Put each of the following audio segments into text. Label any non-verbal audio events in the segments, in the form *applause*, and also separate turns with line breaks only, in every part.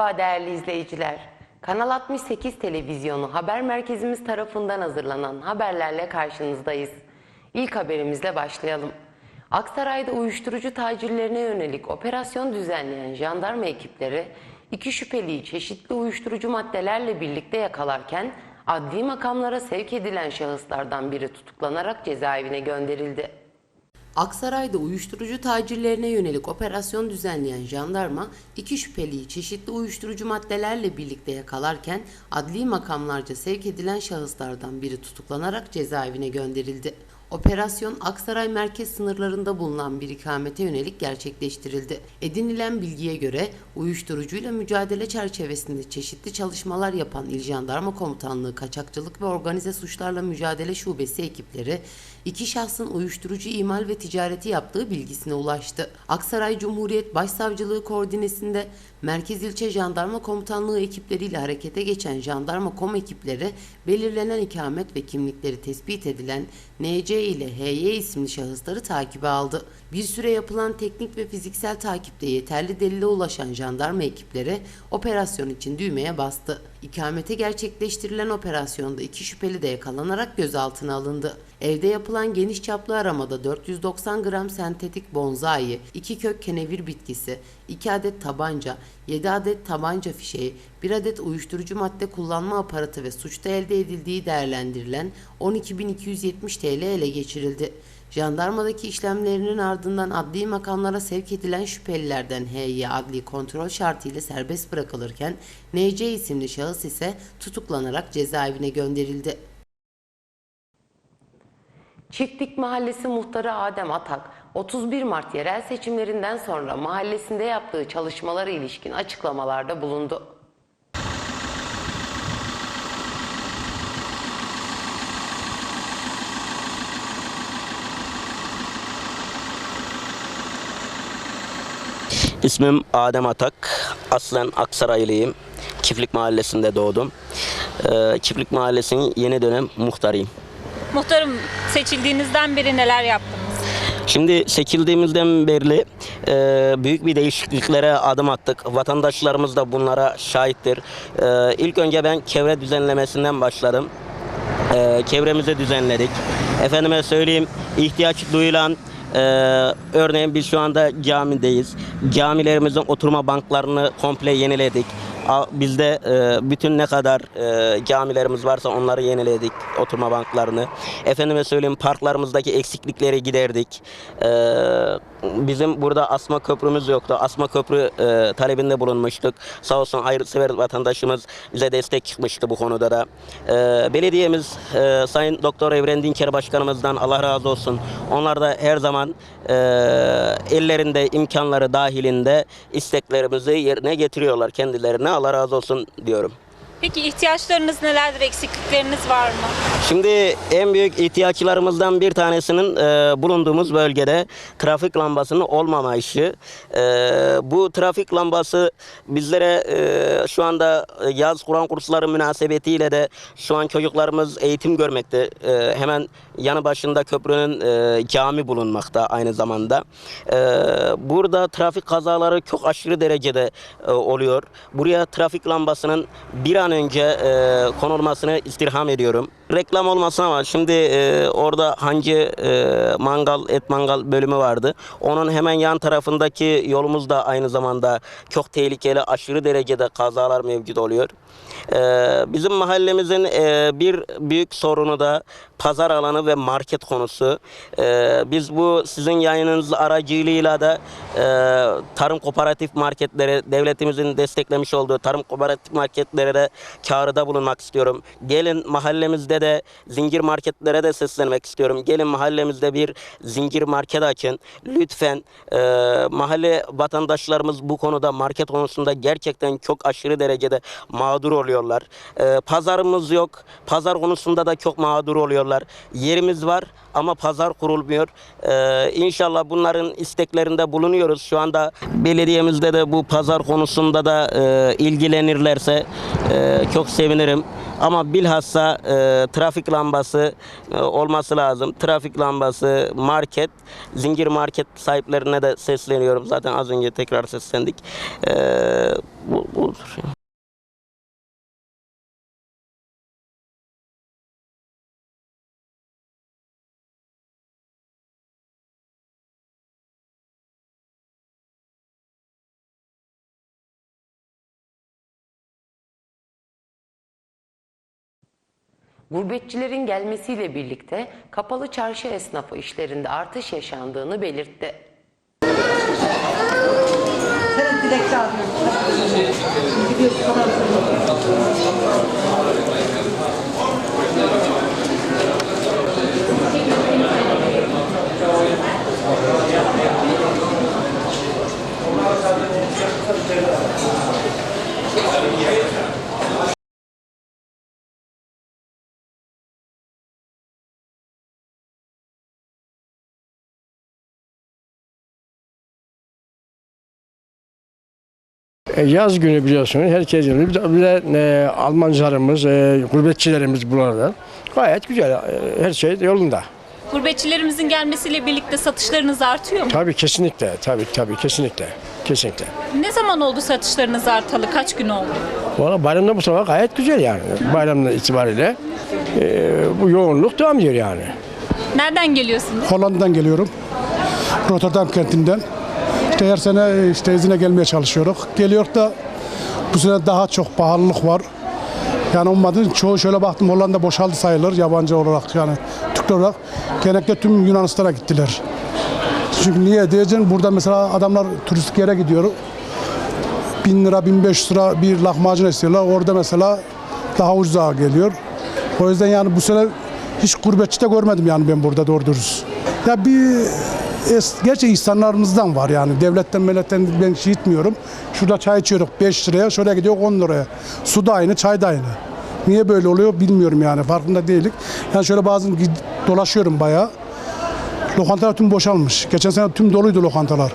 Merhaba değerli izleyiciler. Kanal 68 televizyonu haber merkezimiz tarafından hazırlanan haberlerle karşınızdayız. İlk haberimizle başlayalım. Aksaray'da uyuşturucu tacirlerine yönelik operasyon düzenleyen jandarma ekipleri iki şüpheliyi çeşitli uyuşturucu maddelerle birlikte yakalarken adli makamlara sevk edilen şahıslardan biri tutuklanarak cezaevine gönderildi. Aksaray'da uyuşturucu tacirlerine yönelik operasyon düzenleyen jandarma iki şüpheliyi çeşitli uyuşturucu maddelerle birlikte yakalarken adli makamlarca sevk edilen şahıslardan biri tutuklanarak cezaevine gönderildi. Operasyon Aksaray merkez sınırlarında bulunan bir ikamete yönelik gerçekleştirildi. Edinilen bilgiye göre uyuşturucuyla mücadele çerçevesinde çeşitli çalışmalar yapan İl Jandarma Komutanlığı Kaçakçılık ve Organize Suçlarla Mücadele Şubesi ekipleri iki şahsın uyuşturucu imal ve ticareti yaptığı bilgisine ulaştı. Aksaray Cumhuriyet Başsavcılığı koordinesinde Merkez İlçe Jandarma Komutanlığı ekipleriyle harekete geçen jandarma kom ekipleri belirlenen ikamet ve kimlikleri tespit edilen NC ile HY isimli şahısları takibe aldı. Bir süre yapılan teknik ve fiziksel takipte yeterli delile ulaşan jandarma ekipleri operasyon için düğmeye bastı. İkamete gerçekleştirilen operasyonda iki şüpheli de yakalanarak gözaltına alındı. Evde yapılan geniş çaplı aramada 490 gram sentetik bonzai, 2 kök kenevir bitkisi, 2 adet tabanca, 7 adet tabanca fişeği, 1 adet uyuşturucu madde kullanma aparatı ve suçta elde edildiği değerlendirilen 12.270 TL ele geçirildi. Jandarmadaki işlemlerinin ardından adli makamlara sevk edilen şüphelilerden H'ye adli kontrol şartıyla serbest bırakılırken NC isimli şahıs ise tutuklanarak cezaevine gönderildi. Çiftlik Mahallesi muhtarı Adem Atak, 31 Mart yerel seçimlerinden sonra mahallesinde yaptığı çalışmalara ilişkin açıklamalarda bulundu.
İsmim Adem Atak. Aslen Aksaraylıyım. Çiftlik Mahallesi'nde doğdum. Ee, Çiftlik Mahallesi'nin yeni dönem muhtarıyım.
Muhtarım seçildiğinizden beri neler yaptınız?
Şimdi seçildiğimizden beri e, büyük bir değişikliklere adım attık. Vatandaşlarımız da bunlara şahittir. E, ilk önce ben çevre düzenlemesinden başladım. E, çevremizi düzenledik. Efendime söyleyeyim ihtiyaç duyulan e, örneğin biz şu anda camideyiz. Camilerimizin oturma banklarını komple yeniledik. Bizde e, bütün ne kadar e, camilerimiz varsa onları yeniledik oturma banklarını. Efendime söyleyeyim parklarımızdaki eksiklikleri giderdik. E, bizim burada asma köprümüz yoktu. Asma köprü e, talebinde bulunmuştuk. Sağ olsun hayırsever vatandaşımız bize destek çıkmıştı bu konuda da. E, belediyemiz e, Sayın Doktor Evren Dinçer Başkanımızdan Allah razı olsun. Onlar da her zaman e, ellerinde imkanları dahilinde isteklerimizi yerine getiriyorlar kendilerine. Allah razı olsun diyorum.
Peki ihtiyaçlarınız nelerdir? Eksiklikleriniz var mı?
Şimdi en büyük ihtiyaçlarımızdan bir tanesinin e, bulunduğumuz bölgede trafik lambasının olmama işi. E, bu trafik lambası bizlere e, şu anda yaz Kur'an kursları münasebetiyle de şu an çocuklarımız eğitim görmekte. E, hemen yanı başında köprünün e, cami bulunmakta aynı zamanda. E, burada trafik kazaları çok aşırı derecede e, oluyor. Buraya trafik lambasının bir an önce e, konulmasını istirham ediyorum. Reklam olmasın ama şimdi e, orada hancı e, mangal, et mangal bölümü vardı. Onun hemen yan tarafındaki yolumuz da aynı zamanda çok tehlikeli, aşırı derecede kazalar mevcut oluyor. E, bizim mahallemizin e, bir büyük sorunu da pazar alanı ve market konusu. E, biz bu sizin yayınınız aracılığıyla da e, tarım kooperatif marketlere, devletimizin desteklemiş olduğu tarım kooperatif marketlere de çağrıda bulunmak istiyorum. Gelin mahallemizde de zincir marketlere de seslenmek istiyorum. Gelin mahallemizde bir zincir market açın. Lütfen e, mahalle vatandaşlarımız bu konuda market konusunda gerçekten çok aşırı derecede mağdur oluyorlar. E, pazarımız yok. Pazar konusunda da çok mağdur oluyorlar. Yerimiz var ama pazar kurulmuyor. Ee, inşallah bunların isteklerinde bulunuyoruz. Şu anda belediyemizde de bu pazar konusunda da e, ilgilenirlerse e, çok sevinirim. Ama bilhassa e, trafik lambası e, olması lazım. Trafik lambası, market, zincir market sahiplerine de sesleniyorum. Zaten az önce tekrar seslendik. E, bu, budur.
Gurbetçilerin gelmesiyle birlikte kapalı çarşı esnafı işlerinde artış yaşandığını belirtti.
Sonra
E, Yaz günü biliyorsunuz herkes geliyor. Bir de, bir de e, Almancılarımız, e, gurbetçilerimiz burada. Gayet güzel. e, her şey yolunda.
Gurbetçilerimizin gelmesiyle birlikte satışlarınız artıyor mu?
Tabii kesinlikle. Tabii tabii kesinlikle. Kesinlikle.
Ne zaman oldu satışlarınız artalı? Kaç gün oldu?
Valla bayramda bu sefer gayet güzel yani. Bayramda itibariyle e, bu yoğunluk devam ediyor yani.
Nereden geliyorsunuz?
Hollanda'dan geliyorum. Rotterdam kentinden. İşte her sene işte izine gelmeye çalışıyoruz. Geliyor da bu sene daha çok pahalılık var. Yani olmadı. Çoğu şöyle baktım Hollanda boşaldı sayılır yabancı olarak yani Türkler olarak. Genellikle tüm Yunanistan'a gittiler. Çünkü niye diyeceksin burada mesela adamlar turistik yere gidiyor. 1000 lira 1500 lira bir lahmacun istiyorlar. Orada mesela daha ucuza geliyor. O yüzden yani bu sene hiç gurbetçi de görmedim yani ben burada doğru dürüst. Ya bir es, gerçi insanlarımızdan var yani devletten milletten ben şey itmiyorum. Şurada çay içiyoruz 5 liraya şuraya gidiyor 10 liraya. Su da aynı çay da aynı. Niye böyle oluyor bilmiyorum yani farkında değilik. Yani şöyle bazen dolaşıyorum bayağı. Lokantalar tüm boşalmış. Geçen sene tüm doluydu lokantalar.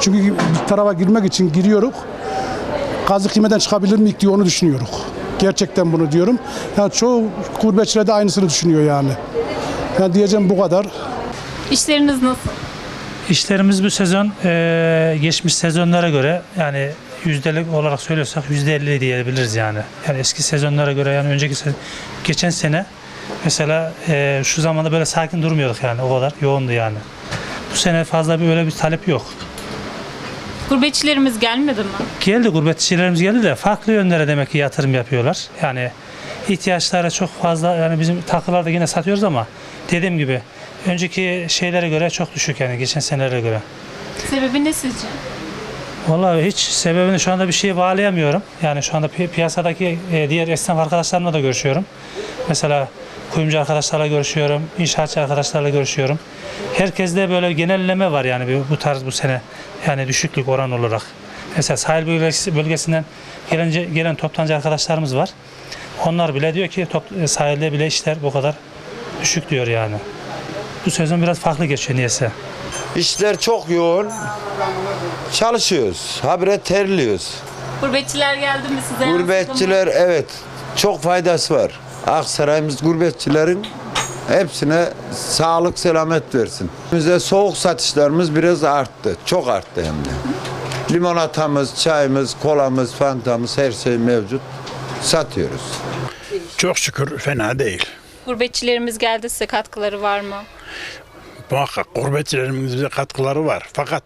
Çünkü bir tarafa girmek için giriyoruz. Kazık kıymeden çıkabilir miyik diye onu düşünüyoruz. Gerçekten bunu diyorum. Yani çoğu gurbetçiler de aynısını düşünüyor yani. Yani diyeceğim bu kadar.
İşleriniz nasıl?
İşlerimiz bu sezon eee, geçmiş sezonlara göre yani yüzdelik olarak söylüyorsak yüzde elli diyebiliriz yani. Yani eski sezonlara göre yani önceki se- geçen sene mesela eee, şu zamanda böyle sakin durmuyorduk yani o kadar yoğundu yani. Bu sene fazla bir öyle bir talep yok.
Gurbetçilerimiz gelmedi mi?
Geldi gurbetçilerimiz geldi de farklı yönlere demek ki yatırım yapıyorlar. Yani ihtiyaçları çok fazla yani bizim takılarda yine satıyoruz ama dediğim gibi önceki şeylere göre çok düşük yani geçen senelere göre.
Sebebi ne sizce?
Vallahi hiç sebebini şu anda bir şeye bağlayamıyorum. Yani şu anda pi- piyasadaki e, diğer esnaf arkadaşlarımla da görüşüyorum. Mesela kuyumcu arkadaşlarla görüşüyorum, inşaatçı arkadaşlarla görüşüyorum. Herkeste böyle genelleme var yani bu- bu tarz bu sene. Yani düşüklük oran olarak. Mesela sahil bölgesi, bölgesinden gelince, gelen toptancı arkadaşlarımız var. Onlar bile diyor ki top, e, sahilde bile işler bu kadar düşük diyor yani. Bu sezon biraz farklı geçiyor niyeyse.
İşler çok yoğun. Çalışıyoruz. Habire terliyoruz.
Gurbetçiler geldi mi size?
Gurbetçiler evet çok faydası var. Aksaray'ımız gurbetçilerin hepsine sağlık selamet versin. Bize soğuk satışlarımız biraz arttı. Çok arttı hem de. Limonatamız, çayımız, kolamız, fantamız her şey mevcut. Satıyoruz.
Çok şükür fena değil.
Gurbetçilerimiz geldi size katkıları var mı?
Muhakkak gurbetçilerimizin katkıları var. Fakat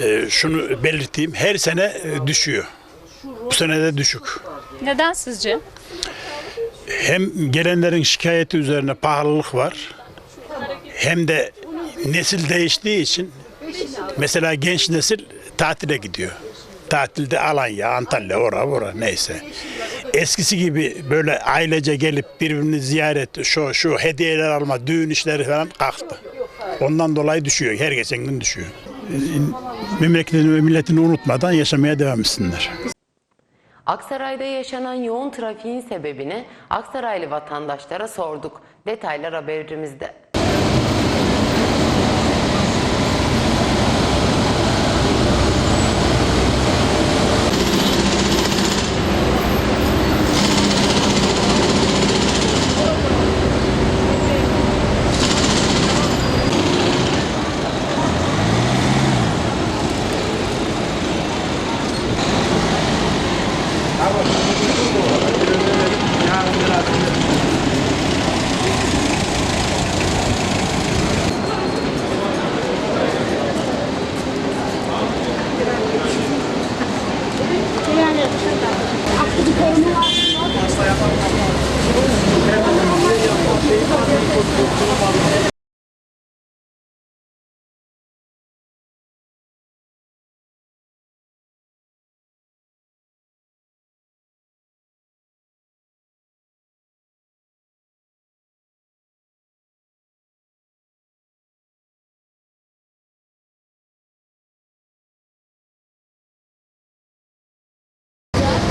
e, şunu belirteyim her sene e, düşüyor. Bu sene de düşük.
Neden sizce?
Hem gelenlerin şikayeti üzerine pahalılık var. Hem de nesil değiştiği için mesela genç nesil tatile gidiyor. Tatilde Alanya, Antalya, ora ora neyse. Eskisi gibi böyle ailece gelip birbirini ziyaret, şu şu hediyeler alma, düğün işleri falan kalktı. Ondan dolayı düşüyor. Her geçen gün düşüyor. Memleketini ve milletini unutmadan yaşamaya devam etsinler.
Aksaray'da yaşanan yoğun trafiğin sebebini Aksaraylı vatandaşlara sorduk. Detaylar haberimizde.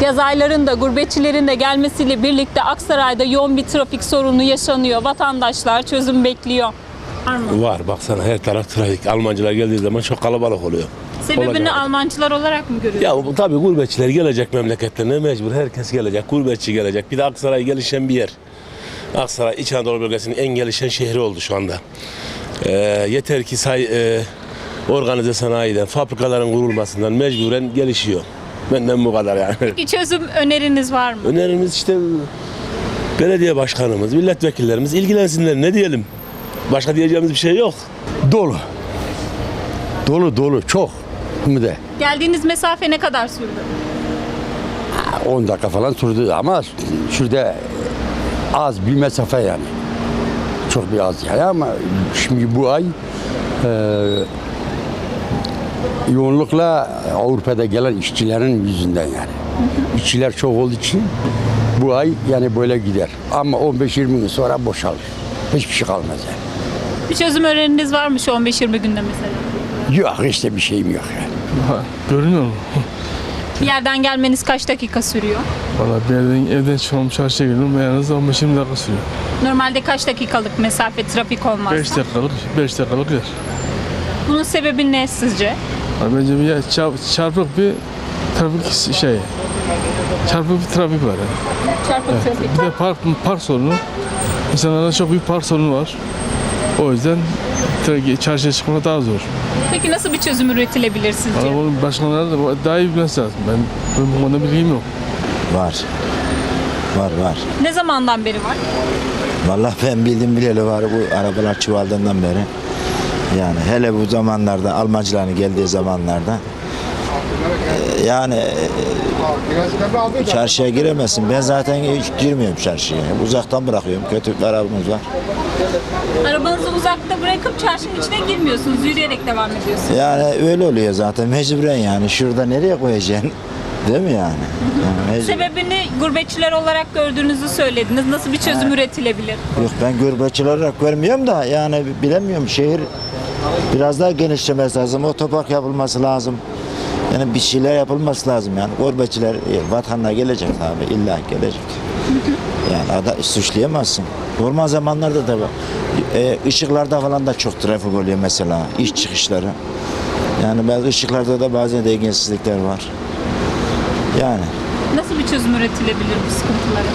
Yaz aylarında gurbetçilerin de gelmesiyle birlikte Aksaray'da yoğun bir trafik sorunu yaşanıyor. Vatandaşlar çözüm bekliyor. Var mı?
Var baksana her taraf trafik. Almancılar geldiği zaman çok kalabalık oluyor.
Sebebini
Olacak.
Almancılar olarak mı görüyorsunuz?
Ya tabii gurbetçiler gelecek memleketlerine mecbur. Herkes gelecek. Gurbetçi gelecek. Bir de Aksaray gelişen bir yer. Aksaray İç Anadolu bölgesinin en gelişen şehri oldu şu anda. Ee, yeter ki say, e, organize sanayiden, fabrikaların kurulmasından mecburen gelişiyor. Benden bu kadar yani.
Bir çözüm öneriniz var mı?
Önerimiz işte belediye başkanımız, milletvekillerimiz ilgilensinler. Ne diyelim? Başka diyeceğimiz bir şey yok.
Dolu. Dolu dolu çok. Hem de
Geldiğiniz mesafe ne kadar sürdü?
10 dakika falan sürdü ama şurada az bir mesafe yani. Çok bir az yani ama şimdi bu ay e, yoğunlukla Avrupa'da gelen işçilerin yüzünden yani. İşçiler çok olduğu için bu ay yani böyle gider. Ama 15-20 gün sonra boşalır. Hiçbir şey kalmaz yani.
Bir çözüm öneriniz var mı şu 15-20 günde mesela?
Yok işte bir şeyim yok yani.
Görünüyor mu?
Bir yerden gelmeniz kaç dakika sürüyor?
Valla bir yerden evden çıkmam çarşıya girdim. En az 15-20 dakika sürüyor.
Normalde kaç dakikalık mesafe trafik olmaz?
5 dakikalık, 5 dakikalık yer.
Bunun sebebi ne sizce?
Bence bir çarp- çarpık bir trafik şey. Çarpık bir trafik var yani.
Çarpık trafik.
Bir de park, park sorunu. İnsanlarda çok büyük park sorunu var. O yüzden çarşıya çıkmak daha zor.
Peki nasıl bir çözüm üretilebilir sizce?
Ama bunun başkanları da daha iyi bilmesi lazım. Ben, ben bu konuda bilgim yok.
Var. Var var.
Ne zamandan beri var?
Vallahi ben bildim bileli var bu arabalar çuvaldığından beri. Yani hele bu zamanlarda Almancıların geldiği zamanlarda e, yani e, çarşıya giremezsin. Ben zaten hiç girmiyorum çarşıya. Uzaktan bırakıyorum. Kötü bir arabamız var.
Arabanızı uzakta bırakıp çarşının içine girmiyorsunuz. Yürüyerek devam ediyorsunuz.
Yani öyle oluyor zaten mecburen yani. Şurada nereye koyacaksın? *laughs* Değil mi yani? yani mecbur-
Sebebini gurbetçiler olarak gördüğünüzü söylediniz. Nasıl bir çözüm üretilebilir?
Yok ben gurbetçi olarak görmüyorum da yani bilemiyorum şehir biraz daha genişlemesi lazım. Otopark yapılması lazım. Yani bir şeyler yapılması lazım yani. Gurbetçiler e, vatanına gelecek abi illa gelecek. Yani ada suçlayamazsın. Normal zamanlarda da e, ışıklarda falan da çok trafik oluyor mesela iş çıkışları. Yani bazı ışıklarda da bazen dengesizlikler var. Yani
Nasıl bir çözüm üretilebilir bu sıkıntılara?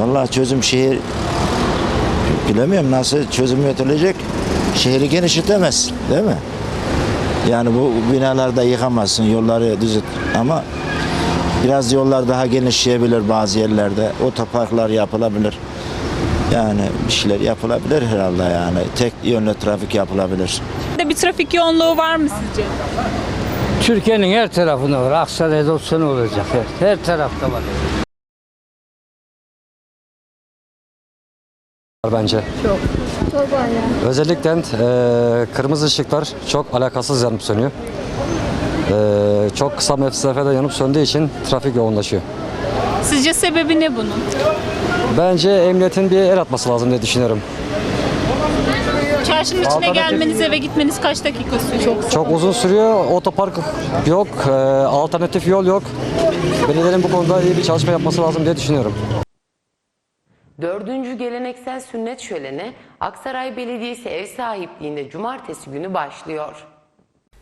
Vallahi çözüm şehir bilemiyorum nasıl çözüm üretilecek. Şehri genişletemez değil mi? Yani bu binalarda yıkamazsın, yolları düzelt ama biraz yollar daha genişleyebilir bazı yerlerde. Otoparklar yapılabilir. Yani bir şeyler yapılabilir herhalde yani. Tek yönlü trafik yapılabilir.
De bir trafik yoğunluğu var mı sizce?
Türkiye'nin her tarafında var. Aksaray'da olsa ne olacak? Her, her tarafta var.
Bence. Çok. Özellikle e, kırmızı ışıklar çok alakasız yanıp sönüyor. E, çok kısa mesafede yanıp söndüğü için trafik yoğunlaşıyor.
Sizce sebebi ne bunun?
Bence emniyetin bir el atması lazım diye düşünüyorum.
Çarşının içine
Alternatif-
gelmeniz, eve gitmeniz kaç dakika sürüyor?
Çok uzun sürüyor. Otopark yok. e, alternatif yol yok. Belediyenin bu konuda iyi bir çalışma yapması lazım diye düşünüyorum.
Dördüncü geleneksel sünnet şöleni Aksaray Belediyesi ev sahipliğinde cumartesi günü başlıyor.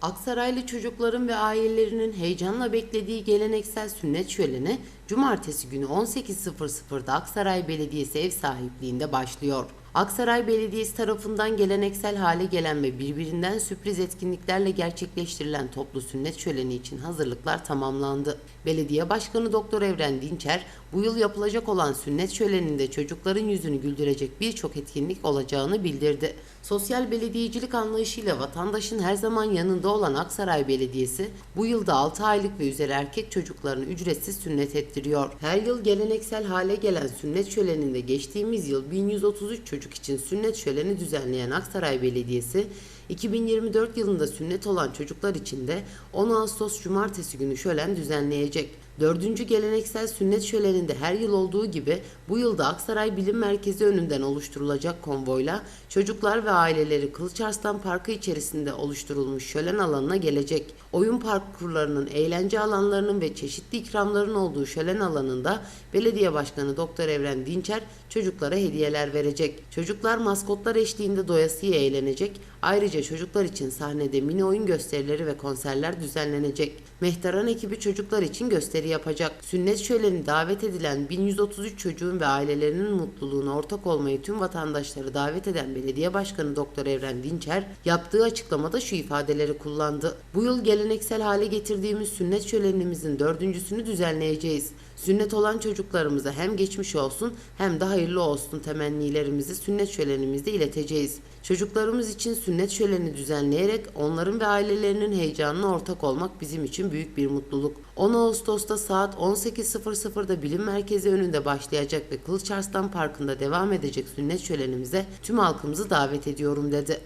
Aksaraylı çocukların ve ailelerinin heyecanla beklediği geleneksel sünnet şöleni cumartesi günü 18.00'da Aksaray Belediyesi ev sahipliğinde başlıyor. Aksaray Belediyesi tarafından geleneksel hale gelen ve birbirinden sürpriz etkinliklerle gerçekleştirilen toplu sünnet şöleni için hazırlıklar tamamlandı. Belediye Başkanı Doktor Evren Dinçer, bu yıl yapılacak olan sünnet şöleninde çocukların yüzünü güldürecek birçok etkinlik olacağını bildirdi. Sosyal belediyecilik anlayışıyla vatandaşın her zaman yanında olan Aksaray Belediyesi, bu yılda 6 aylık ve üzeri erkek çocuklarını ücretsiz sünnet ettiriyor. Her yıl geleneksel hale gelen sünnet şöleninde geçtiğimiz yıl 1133 çocuk için sünnet şöleni düzenleyen Aksaray Belediyesi, 2024 yılında sünnet olan çocuklar için de 10 Ağustos Cumartesi günü şölen düzenleyecek. Dördüncü geleneksel sünnet şöleninde her yıl olduğu gibi bu yılda Aksaray Bilim Merkezi önünden oluşturulacak konvoyla çocuklar ve aileleri Kılıçarslan Parkı içerisinde oluşturulmuş şölen alanına gelecek. Oyun parkurlarının, eğlence alanlarının ve çeşitli ikramların olduğu şölen alanında Belediye Başkanı Doktor Evren Dinçer çocuklara hediyeler verecek. Çocuklar maskotlar eşliğinde doyasıya eğlenecek. Ayrıca çocuklar için sahnede mini oyun gösterileri ve konserler düzenlenecek. Mehtaran ekibi çocuklar için gösteri yapacak. Sünnet şöleni davet edilen 1133 çocuğun ve ailelerinin mutluluğuna ortak olmayı tüm vatandaşları davet eden Belediye Başkanı Doktor Evren Dinçer yaptığı açıklamada şu ifadeleri kullandı. Bu yıl geleneksel hale getirdiğimiz sünnet şölenimizin dördüncüsünü düzenleyeceğiz. Sünnet olan çocuklarımıza hem geçmiş olsun hem de hayırlı olsun temennilerimizi sünnet şölenimizde ileteceğiz. Çocuklarımız için sünnet şöleni düzenleyerek onların ve ailelerinin heyecanına ortak olmak bizim için büyük bir mutluluk. 10 Ağustos'ta saat 18.00'da bilim merkezi önünde başlayacak ve Kılıçarslan Parkı'nda devam edecek sünnet şölenimize tüm halkımızı davet ediyorum dedi.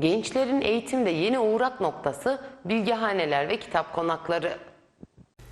Gençlerin eğitimde yeni uğrak noktası bilgehaneler ve kitap konakları.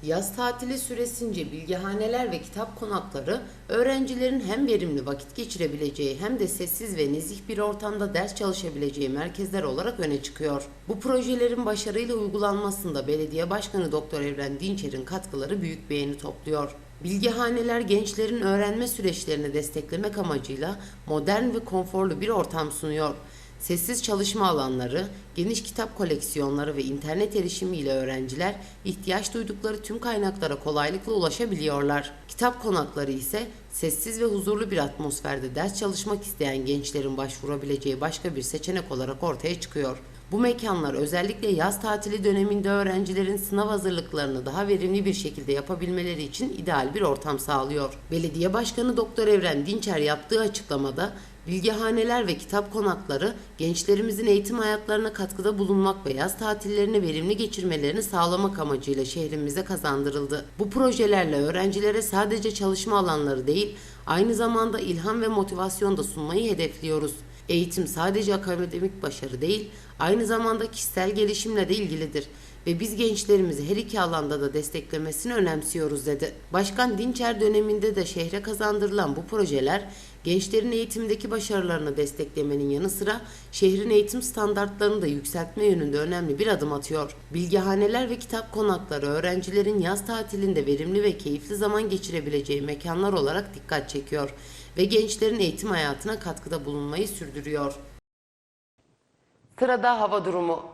Yaz tatili süresince bilgehaneler ve kitap konakları öğrencilerin hem verimli vakit geçirebileceği hem de sessiz ve nezih bir ortamda ders çalışabileceği merkezler olarak öne çıkıyor. Bu projelerin başarıyla uygulanmasında Belediye Başkanı Doktor Evren Dinçer'in katkıları büyük beğeni topluyor. Bilgehaneler gençlerin öğrenme süreçlerini desteklemek amacıyla modern ve konforlu bir ortam sunuyor. Sessiz çalışma alanları, geniş kitap koleksiyonları ve internet erişimiyle öğrenciler ihtiyaç duydukları tüm kaynaklara kolaylıkla ulaşabiliyorlar. Kitap konakları ise sessiz ve huzurlu bir atmosferde ders çalışmak isteyen gençlerin başvurabileceği başka bir seçenek olarak ortaya çıkıyor. Bu mekanlar özellikle yaz tatili döneminde öğrencilerin sınav hazırlıklarını daha verimli bir şekilde yapabilmeleri için ideal bir ortam sağlıyor. Belediye Başkanı Doktor Evren Dinçer yaptığı açıklamada Bilgehaneler ve kitap konakları gençlerimizin eğitim hayatlarına katkıda bulunmak ve yaz tatillerini verimli geçirmelerini sağlamak amacıyla şehrimize kazandırıldı. Bu projelerle öğrencilere sadece çalışma alanları değil, aynı zamanda ilham ve motivasyon da sunmayı hedefliyoruz. Eğitim sadece akademik başarı değil, aynı zamanda kişisel gelişimle de ilgilidir ve biz gençlerimizi her iki alanda da desteklemesini önemsiyoruz dedi. Başkan Dinçer döneminde de şehre kazandırılan bu projeler gençlerin eğitimdeki başarılarını desteklemenin yanı sıra şehrin eğitim standartlarını da yükseltme yönünde önemli bir adım atıyor. Bilgehaneler ve kitap konakları öğrencilerin yaz tatilinde verimli ve keyifli zaman geçirebileceği mekanlar olarak dikkat çekiyor ve gençlerin eğitim hayatına katkıda bulunmayı sürdürüyor. Sırada hava durumu.